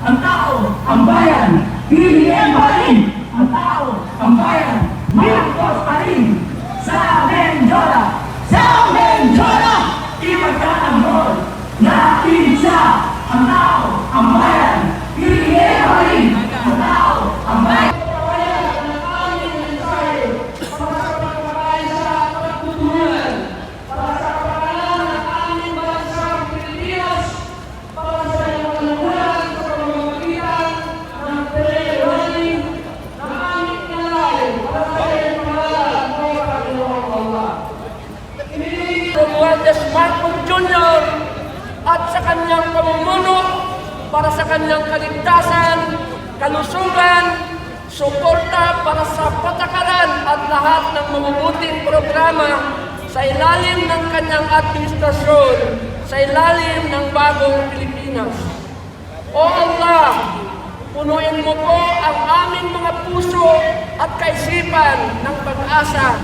ang tao, ang bayan. PBM pa rin, ang tao, ang bayan. Marcos pa rin, sa Menjola, kanyang kaligtasan, kalusugan, suporta para sa patakaran at lahat ng mabubuting programa sa ilalim ng kanyang administrasyon, sa ilalim ng bagong Pilipinas. O Allah, punuin mo po ang aming mga puso at kaisipan ng pag-asa,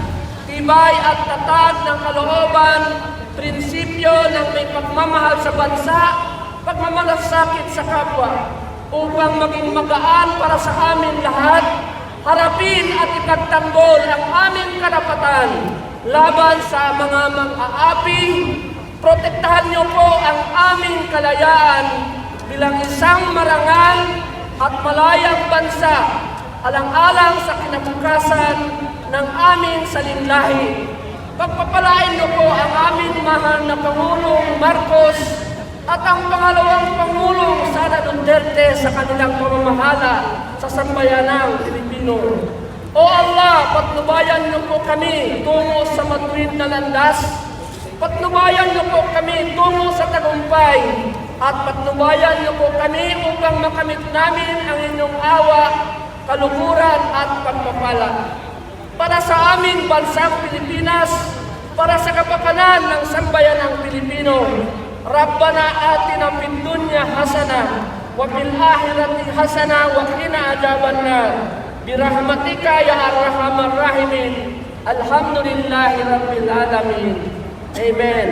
tibay at tatag ng kalooban, prinsipyo ng may pagmamahal sa bansa, pagmamalasakit sa kapwa, upang maging magaan para sa amin lahat, harapin at ipagtanggol ang aming karapatan laban sa mga mang-aapi, protektahan niyo po ang aming kalayaan bilang isang marangal at malayang bansa alang-alang sa kinabukasan ng aming salinlahi. Pagpapalain niyo po ang aming mahal na Pangulong Marcos at ang pangalawang Pangulong Sara Duterte sa kanilang pamamahala sa sambayanang Pilipino. O Allah, patnubayan niyo po kami tungo sa matuwid na landas Patnubayan niyo po kami tungo sa tagumpay at patnubayan niyo po kami upang makamit namin ang inyong awa, kaluguran at pagpapala. Para sa aming bansang Pilipinas, para sa kapakanan ng sambayanang Pilipino, Rabbana atina fid dunya hasana wa fil akhirati hasana wa qina adzabannar. Birahmatika ya arhamar rahimin. Alhamdulillahi rabbil alamin. Amen.